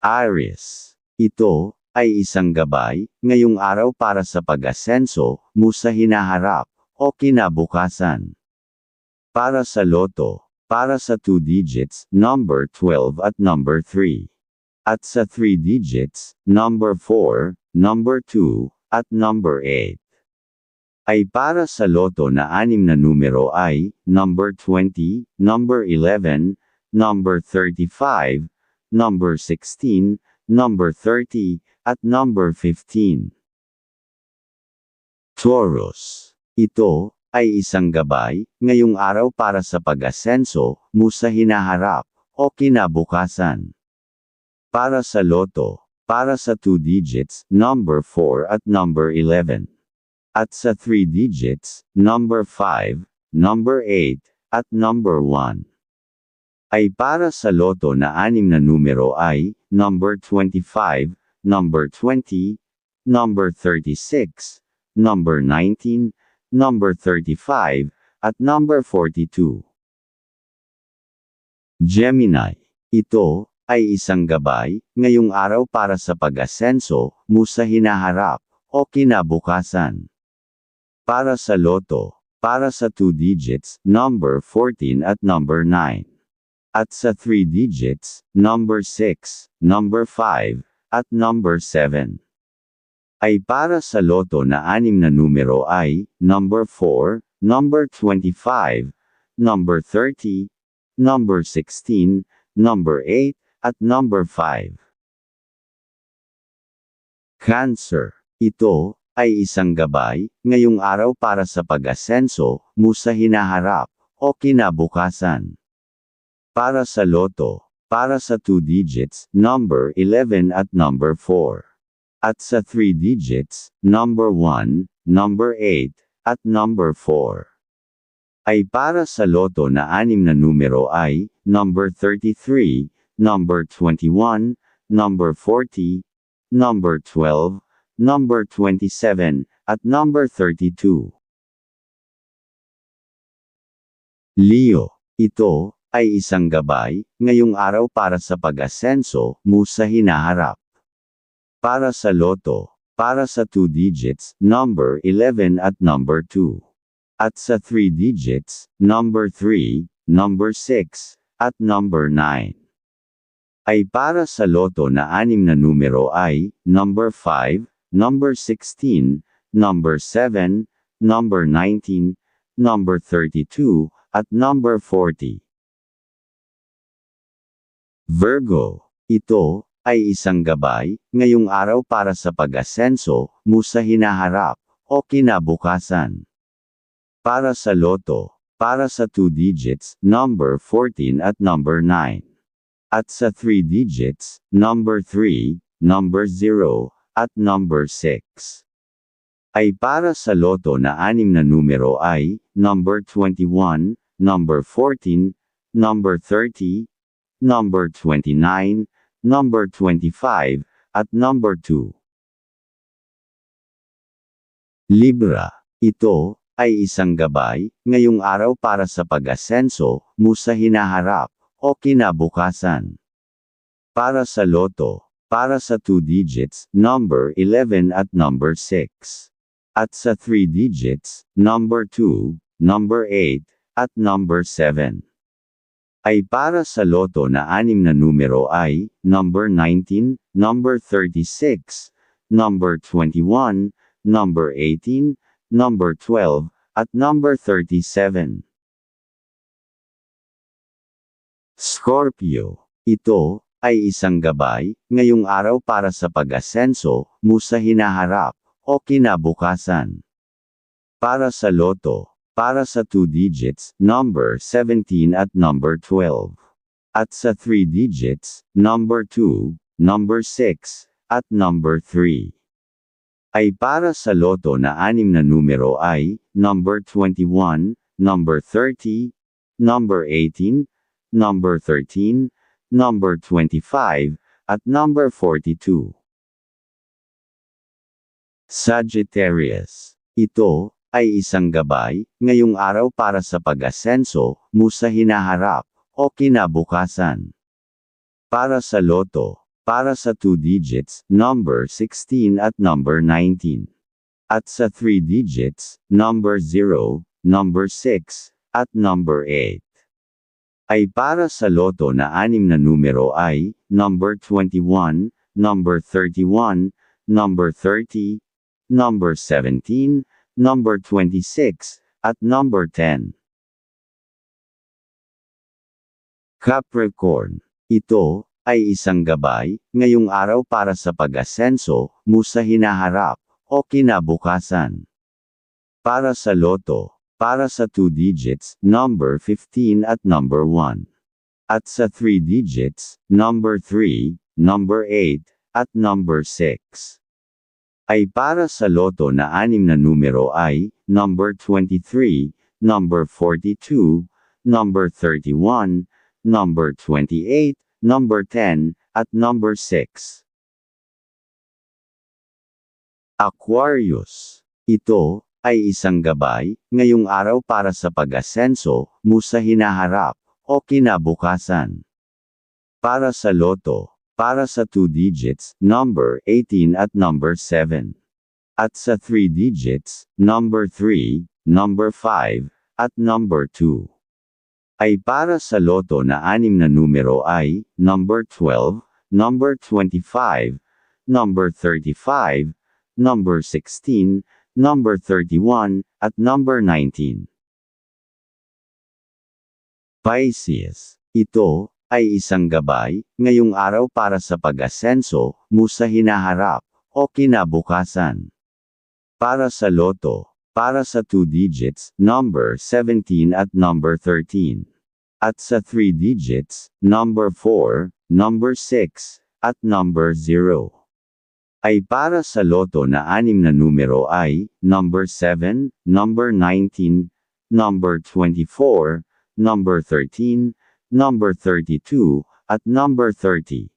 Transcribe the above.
Aries. Ito, ay isang gabay, ngayong araw para sa pag-asenso, mo sa hinaharap, o kinabukasan. Para sa loto, para sa 2 digits, number 12 at number 3. At sa 3 digits, number 4, number 2, at number 8. Ay para sa loto na anim na numero ay, number 20, number 11, number 35, number 16, number 30, at number 15. Taurus. Ito, ay isang gabay, ngayong araw para sa pag-asenso, mo sa hinaharap, o kinabukasan. Para sa loto, para sa 2 digits, number 4 at number 11. At sa 3 digits, number 5, number 8, at number 1 ay para sa loto na anim na numero ay, number 25, number 20, number 36, number 19, number 35, at number 42. Gemini. Ito, ay isang gabay, ngayong araw para sa pag-asenso, mo sa hinaharap, o kinabukasan. Para sa loto, para sa 2 digits, number 14 at number 9. At sa 3 digits, number 6, number 5, at number 7. Ay para sa loto na anim na numero ay, number 4, number 25, number 30, number 16, number 8, at number 5. Cancer. Ito, ay isang gabay, ngayong araw para sa pag-asenso, mo sa hinaharap, o kinabukasan. Para sa loto, para sa 2 digits, number 11 at number 4. At sa 3 digits, number 1, number 8, at number 4. Ay para sa loto na anim na numero ay, number 33, number 21, number 40, number 12, number 27, at number 32. Leo, ito, ay isang gabay, ngayong araw para sa pag-asenso, mo sa hinaharap. Para sa loto, para sa 2 digits, number 11 at number 2. At sa 3 digits, number 3, number 6, at number 9. Ay para sa loto na anim na numero ay, number 5, number 16, number 7, number 19, number 32, at number 40. Virgo, ito, ay isang gabay, ngayong araw para sa pag-asenso, mo sa hinaharap, o kinabukasan. Para sa loto, para sa 2 digits, number 14 at number 9. At sa 3 digits, number 3, number 0, at number 6. Ay para sa loto na anim na numero ay, number 21, number 14, number 30, number 29, number 25, at number 2. Libra. Ito, ay isang gabay, ngayong araw para sa pag-asenso, mo sa hinaharap, o kinabukasan. Para sa loto, para sa 2 digits, number 11 at number 6. At sa 3 digits, number 2, number 8, at number 7 ay para sa loto na anim na numero ay, number 19, number 36, number 21, number 18, number 12, at number 37. Scorpio. Ito, ay isang gabay, ngayong araw para sa pag-asenso, mo sa hinaharap, o kinabukasan. Para sa loto, para sa 2 digits, number 17 at number 12. At sa 3 digits, number 2, number 6, at number 3. Ay para sa loto na anim na numero ay, number 21, number 30, number 18, number 13, number 25, at number 42. Sagittarius. Ito, ay isang gabay, ngayong araw para sa pag-asenso, mo sa hinaharap, o kinabukasan. Para sa loto, Para sa 2 digits, number 16 at number 19. At sa 3 digits, number 0, number 6, at number 8. Ay para sa loto na anim na numero ay, number 21, number 31, number 30, number 17, number 26, at number 10. Capricorn. Ito, ay isang gabay, ngayong araw para sa pag-asenso, mo sa hinaharap, o kinabukasan. Para sa loto, para sa 2 digits, number 15 at number 1. At sa 3 digits, number 3, number 8, at number 6. Ay para sa loto na anim na numero ay, number 23, number 42, number 31, number 28, number 10, at number 6. Aquarius. Ito, ay isang gabay, ngayong araw para sa pag-asenso, mo hinaharap, o kinabukasan. Para sa loto, para sa 2 digits, number 18 at number 7. At sa 3 digits, number 3, number 5, at number 2. Ay para sa loto na anim na numero ay, number 12, number 25, number 35, number 16, number 31, at number 19. Pisces. Ito, ay isang gabay, ngayong araw para sa pag-asenso, mo sa hinaharap, o kinabukasan. Para sa loto, para sa 2 digits, number 17 at number 13. At sa 3 digits, number 4, number 6, at number 0 ay para sa loto na anim na numero ay, number 7, number 19, number 24, number 13, number 32, at number 30.